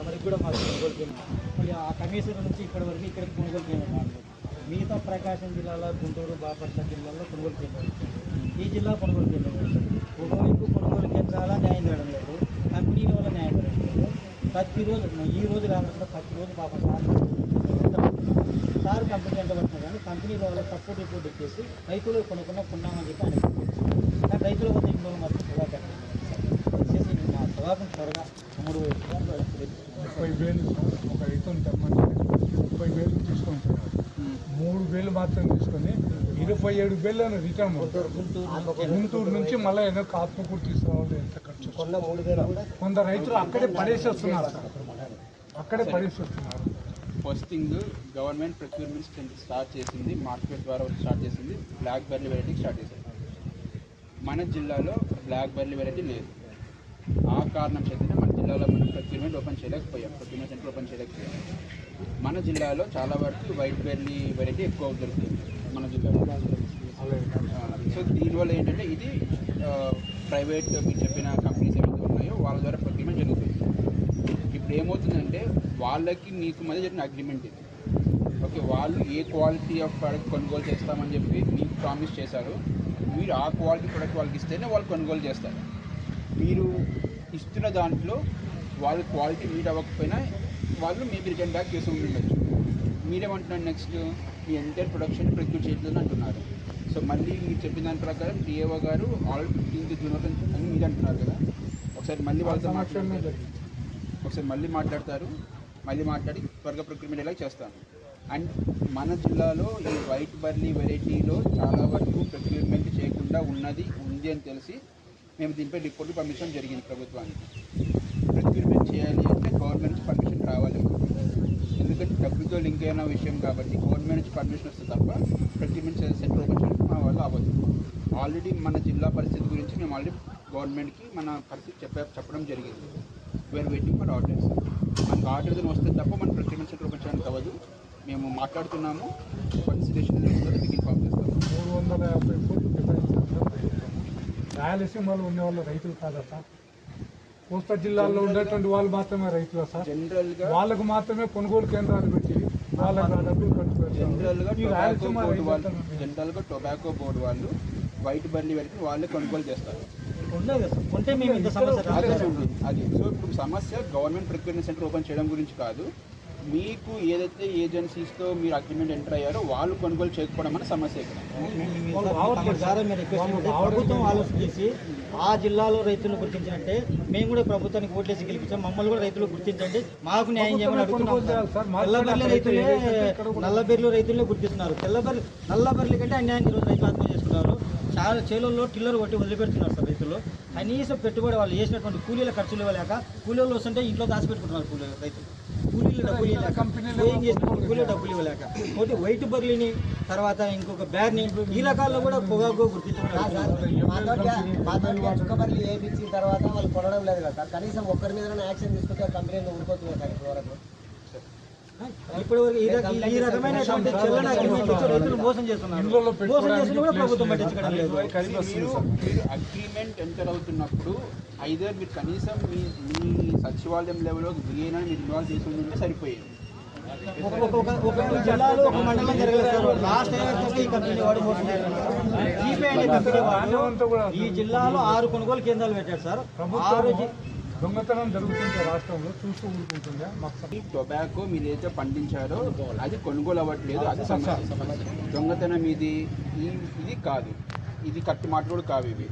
తమరికి కూడా మాకు కొనుగోలు కేంద్రం మరి ఆ కమిషన్ నుంచి ఇక్కడ వరకు ఇక్కడ కొనుగోలు కేంద్రం మిగతా ప్రకాశం జిల్లాలో గుంటూరు బాపట్ల జిల్లాలో కొనుగోలు కేంద్రం ఈ జిల్లా కొనుగోలు కేంద్రం ఒకవైపు కొనుగోలు కేంద్రాల న్యాయం చేయడం లేదు. కంపెనీల వల్ల న్యాయం చేయడం లేదు. ప్రతిరోజు ఈ రోజు కాకుండా ప్రతిరోజు పాపం సార్ సార్ కంపెనీ ఎంత పడుతుంది కానీ కంపెనీల వల్ల తప్పు రిపోర్ట్ ఇచ్చేసి రైతులు కొనుక్కున్న కొన్నామని చెప్పి ఆయన కానీ రైతుల వద్ద ఇంట్లో మాత్రం పొగా పెట్టండి దయచేసి త్వరగా మూడు ముప్పై వేలు ఒక రైతుని తెమ్మంటే ముప్పై వేలు తీసుకుంటున్నారు. మూడు వేలు మాత్రం తీసుకొని ఇరవై ఏడు వేలు రిటర్న్ గుంటూరు నుంచి మళ్ళీ ఏదో ఆత్మకూరు తీసుకురావాలి ఎంత ఖర్చు కొంత రైతులు అక్కడే. పడేసి వస్తున్నారు సార్ అక్కడే. పడేసి వస్తున్నారు first thing government procurements start చేసింది మార్కెట్ ద్వారా స్టార్ట్ చేసింది బ్లాక్ బెర్రీ వెరైటీ స్టార్ట్ చేసింది. మన జిల్లాలో బ్లాక్ బెర్రీ వెరైటీ లేదు. ఆ కారణం చేతనే మన జిల్లాలో మనం ప్రొక్యూర్మెంట్ ఓపెన్ చేయలేకపోయాం. ప్రొక్యూర్మెంట్ సెంటర్ ఓపెన్ చేయలేకపోయాం. మన జిల్లాలో చాలా వరకు వైట్ బెర్రీ వెరైటీ ఎక్కువ దొరుకుతుంది మన జిల్లాలో. సో దీనివల్ల ఏంటంటే ఇది ప్రైవేట్ మీరు చెప్పిన కంపెనీస్ ఏవైతే ఉన్నాయో వాళ్ళ ద్వారా ప్రొక్యూర్మెంట్ జరుగుతుంది. ఇప్పుడు ఏమవుతుందంటే వాళ్ళకి మీకు మధ్య జరిగిన అగ్రిమెంట్ ఇది. ఓకే వాళ్ళు ఏ క్వాలిటీ ఆఫ్ ప్రోడక్ట్ కొనుగోలు చేస్తామని చెప్పి మీకు ప్రామిస్ చేశారు. మీరు ఆ క్వాలిటీ ప్రోడక్ట్ వాళ్ళకి ఇస్తేనే వాళ్ళు కొనుగోలు చేస్తారు. మీరు ఇస్తున్న దాంట్లో వాళ్ళ క్వాలిటీ మీట్ అవ్వకపోయినా వాళ్ళు మేబీ రిటర్న్ బ్యాక్ చేసి ఉండొచ్చు. మీరేమంటున్నారు నెక్స్ట్ మీ ఎంటైర్ ప్రొడక్షన్ ప్రొక్యూర్ చేయట్లేదు అంటున్నారు. సో మళ్ళీ మీరు చెప్పిన దాని ప్రకారం డిఏఓ గారు ఆల్ ఫిఫ్టీన్త్ జూన్ అని మీరు అంటున్నారు కదా. ఒకసారి మళ్ళీ వాళ్ళతో జరిగింది. ఒకసారి మళ్ళీ మాట్లాడతారు. మళ్ళీ మాట్లాడి త్వరగా ప్రొక్యూర్మెంట్ ఎలా చేస్తాను అండ్ మన జిల్లాలో ఈ వైట్ బర్లీ వెరైటీలో చాలా వరకు ప్రొక్యూర్మెంట్ చేయకుండా ఉన్నది ఉంది అని తెలిసి మేము దీనిపై రిపోర్ట్ పంపించడం జరిగింది ప్రభుత్వానికి. రిక్రూట్మెంట్ చేయాలి అంటే గవర్నమెంట్ నుంచి పర్మిషన్ రావాలి. ఎందుకంటే డబ్బుతో లింక్ అయిన విషయం కాబట్టి గవర్నమెంట్ నుంచి పర్మిషన్ వస్తే తప్ప రిక్రూట్మెంట్ సెంటర్ ఓపెన్ చేయడం మా వల్ల అవ్వదు. ఆల్రెడీ మన జిల్లా పరిస్థితి గురించి మేము ఆల్రెడీ గవర్నమెంట్కి మన పరిస్థితి చెప్ప చెప్పడం జరిగింది. We are waiting for orders మనకు ఆర్డర్ వస్తే తప్ప మన ప్రొక్యూర్మెంట్ సెంటర్ ఓపెన్ చేయడానికి అవ్వదు. మేము మాట్లాడుతున్నాము. కన్సిడరేషన్ పంపిస్తాము మూడు వందల యాభై కోట్లు కేటాయించారు. రాయలసీమలో ఉండే వాళ్ళు రైతులు కాదా సార్? కోస్తా జిల్లాలో ఉండేటువంటి వాళ్ళు మాత్రమే రైతులు సార్? జనరల్గా వాళ్ళకు మాత్రమే కొనుగోలు కేంద్రాలు పెట్టి జనరల్గా టొబాకో బోర్డు వాళ్ళు రైతులు జనరల్గా టొబాకో బోర్డు వాళ్ళు వైట్ బర్లీ వరకు వాళ్ళే కొనుగోలు చేస్తారు. అదే రాదు చూడండి అది. సో ఇప్పుడు సమస్య గవర్నమెంట్ ప్రొక్యూర్మెంట్ సెంటర్ ఓపెన్ చేయడం గురించి కాదు. మీకు ఏదైతే ఏజెన్సీస్తో మీరు అగ్రిమెంట్ ఎంటర్ అయ్యారో వాళ్ళు కొనుగోలు చేయకపోవడం అనే సమస్య ఇక్కడ. ప్రభుత్వం ఆలోచన చేసి ఆ జిల్లాలో రైతులను గుర్తించినట్టే మేము కూడా ప్రభుత్వానికి ఓట్లేసి గెలిపించాం. మమ్మల్ని కూడా రైతులు గుర్తించండి. మాకు న్యాయం చేయమని కూడా రైతులే నల్లబెర్లు రైతులనే గుర్తిస్తున్నారు. తెల్లబెర్లు నల్లబెర్ల కంటే అన్యాయం ఈరోజు రైతులు ఆత్మహత్య చేసుకున్నారు. చాలా చేలల్లో టిల్లర్ కొట్టి వదిలిపెడుతున్నారు సార్ రైతులు. కనీసం పెట్టుబడి వాళ్ళు చేసినటువంటి కూలీల ఖర్చులు ఇవ్వలేక కూలీలు వస్తుంటే ఇంట్లో దాచిపెట్టుకుంటున్నారు కూలీలు రైతులు. కూలీలు డబ్బులు ఇవ్వలేక కూలీలు డబ్బులు ఇవ్వలేక ఒకటి వైట్ బర్లీని తర్వాత ఇంకొక బ్యార్ని ఈ రకాల్లో కూడా పొగాకు గుర్తించడం కబర్లు వేయించిన తర్వాత వాళ్ళు కొనడం లేదు కదా సార్. కనీసం ఒక్కరి మీద యాక్షన్ తీసుకుంటే కంపెనీలో ఊరుకోతుంది సార్ ఇప్పటి వరకు ఈ రైతులు మోసం చేస్తున్నారు. మోసం చేసిన కూడా ప్రభుత్వం పట్టించడం లేదు. అగ్రిమెంట్ ఎంటర్ అవుతున్నప్పుడు ఐదర్ మీరు కనీసం మీ మీ సచివాలయం లెవెల్లో విలీనం మీరు ఇన్వాల్వ్ చేసి ఉంటే సరిపోయేది. ఒక- ఒక- ఒక- ఒక జిల్లాలో ఒక మండలం జరగలేదు లాస్ట్ ఈ కంపెనీ వాడు మోసం చేస్తున్నారు జీపే అనే కంపెనీ వాడు ఈ జిల్లాలో ఆరు కొనుగోలు కేంద్రాలు పెట్టాడు సార్. ఆరు దొంగతనం జరుగుతుంటే రాష్ట్రంలో చూస్తూ ఊరుకుంటుందా? మాకు టొబాకో మీరు ఏదైతే పండించారో అది కొనుగోలు అవ్వట్లేదు అది సమస్య. దొంగతనం ఇది ఇది కాదు. ఇది కట్టు మాట కూడా కావు ఇవి.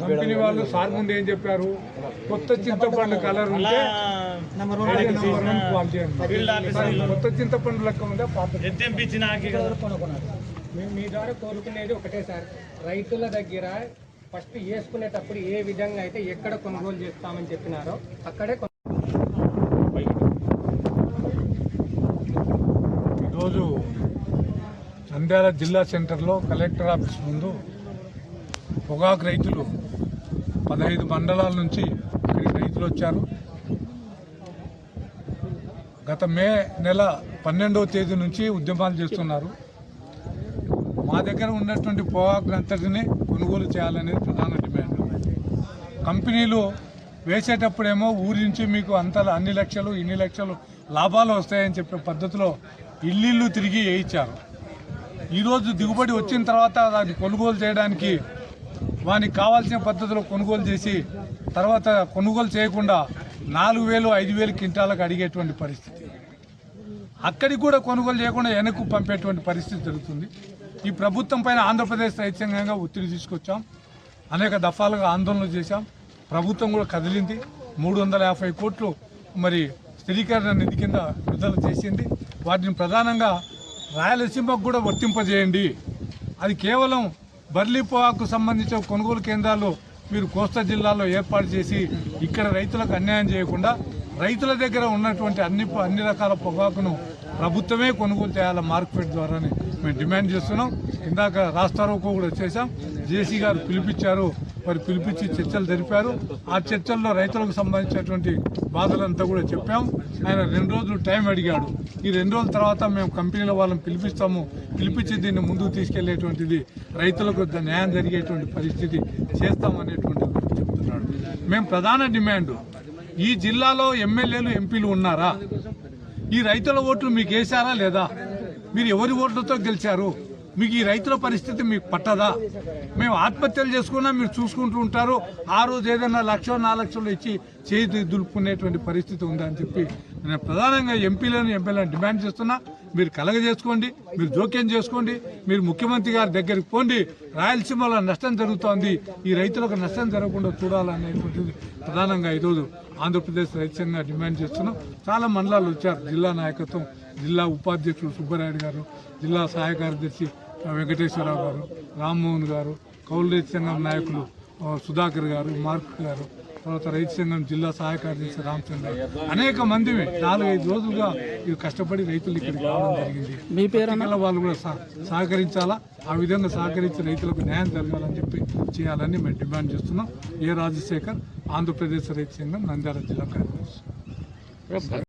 కంపెనీ వాళ్ళు సార్ ముందు ఏం చెప్పారు? కొత్త చింతపండు కలర్ ఉంటే క్వాలిటీ కొత్త చింతపండు లెక్క ఉందా? మీ ద్వారా కోరుకునేది ఒకటే సార్. రైతుల దగ్గర ఫస్ట్ వేసుకునేటప్పుడు ఏ విధంగా అయితే ఎక్కడ కొనుగోలు చేస్తామని చెప్పినారో అక్కడే ఈరోజు నంద్యాల జిల్లా సెంటర్లో కలెక్టర్ ఆఫీస్ ముందు పొగాకు రైతులు పదహైదు మండలాల నుంచి రైతులు వచ్చారు. గత మే నెల పన్నెండవ తేదీ నుంచి ఉద్యమాలు చేస్తున్నారు. మా దగ్గర ఉన్నటువంటి పొగాకులంతటిని కొనుగోలు చేయాలనేది ప్రధాన డిమాండ్. కంపెనీలు వేసేటప్పుడేమో ఊరి నుంచి మీకు అంత అన్ని లక్షలు ఇన్ని లక్షలు లాభాలు వస్తాయని చెప్పే పద్ధతిలో ఇల్లు తిరిగి వేయించారు. ఈరోజు దిగుబడి వచ్చిన తర్వాత దాన్ని కొనుగోలు చేయడానికి వానికి కావాల్సిన పద్ధతిలో కొనుగోలు చేసి తర్వాత కొనుగోలు చేయకుండా నాలుగు వేలు ఐదు వేలు క్వింటాలకు అడిగేటువంటి పరిస్థితి. అక్కడికి కూడా కొనుగోలు చేయకుండా వెనక్కు పంపేటువంటి పరిస్థితి జరుగుతుంది. ఈ ప్రభుత్వం పైన ఆంధ్రప్రదేశ్ రైతు సంఘంగా ఒత్తిడి తీసుకొచ్చాం. అనేక దఫాలుగా ఆందోళనలు చేశాం. ప్రభుత్వం కూడా కదిలింది. మూడు వందల యాభై కోట్లు మరి స్థిరీకరణ నిధి కింద విడుదల చేసింది. వాటిని ప్రధానంగా రాయలసీమకు కూడా వర్తింపజేయండి. అది కేవలం బర్లీ పొగాకు సంబంధించిన కొనుగోలు కేంద్రాలు మీరు కోస్తా జిల్లాలో ఏర్పాటు చేసి ఇక్కడ రైతులకు అన్యాయం చేయకుండా రైతుల దగ్గర ఉన్నటువంటి అన్ని అన్ని రకాల పొగాకును ప్రభుత్వమే కొనుగోలు చేయాలి మార్కెట్ ద్వారానే మేము డిమాండ్ చేస్తున్నాం. ఇందాక రాస్తారోకో కూడా చేశాం జేసీ గారు పిలిపించారు. మరి పిలిపించి చర్చలు జరిపారు. ఆ చర్చల్లో రైతులకు సంబంధించినటువంటి బాధలంతా కూడా చెప్పాం. ఆయన రెండు రోజులు టైం అడిగాడు. ఈ రెండు రోజుల తర్వాత మేము కంపెనీల వాళ్ళని పిలిపిస్తాము. పిలిపించి దీన్ని ముందుకు తీసుకెళ్ళేటువంటిది రైతులకు న్యాయం జరిగేటువంటి పరిస్థితి చేస్తామనేటువంటి చెప్తున్నాడు. మేము ప్రధాన డిమాండ్ ఈ జిల్లాలో ఎమ్మెల్యేలు ఎంపీలు ఉన్నారా? ఈ రైతుల ఓట్లు మీకు వేశారా లేదా? మీరు ఎవరి ఓట్లతో గెలిచారు? మీకు ఈ రైతుల పరిస్థితి మీకు పట్టదా? మేము ఆత్మహత్యలు చేసుకున్నా మీరు చూసుకుంటూ ఉంటారు. ఆ రోజు ఏదైనా లక్ష నాలుగు లక్షలు ఇచ్చి చేతి దులుపుకునేటువంటి పరిస్థితి ఉందా అని చెప్పి నేను ప్రధానంగా ఎంపీలను ఎంపీలను డిమాండ్ చేస్తున్నా. మీరు కలగజేసుకోండి మీరు జోక్యం చేసుకోండి మీరు ముఖ్యమంత్రి గారి దగ్గరికి పోండి. రాయలసీమలో నష్టం జరుగుతోంది. ఈ రైతులకు నష్టం జరగకుండా చూడాలనేటువంటిది ప్రధానంగా ఈరోజు ఆంధ్రప్రదేశ్ రైతు సంఘంగా డిమాండ్ చేస్తున్నాం. చాలా మండలాలు వచ్చారు. జిల్లా నాయకత్వం జిల్లా ఉపాధ్యక్షుడు సుబ్బరాయుడు గారు జిల్లా సహాయ కార్యదర్శి వెంకటేశ్వరరావు గారు రామ్మోహన్ గారు కౌలు రైతు సంఘం నాయకులు సుధాకర్ గారు మార్క్ గారు తర్వాత రైతు సంఘం జిల్లా సహాయ కార్యదర్శి రామచంద్ర అనేక మంది నాలుగైదు రోజులుగా ఇది కష్టపడి రైతులు ఇక్కడికి రావడం జరిగింది. మీ పేరు వాళ్ళు కూడా సహ- సహకరించాలా? ఆ విధంగా సహకరించి రైతులకు న్యాయం జరగాలని చెప్పి చేయాలని మేము డిమాండ్ చేస్తున్నాం. ఏ రాజశేఖర్ ఆంధ్రప్రదేశ్ రైతు సంఘం నంద్యాల జిల్లా కార్యదర్శి.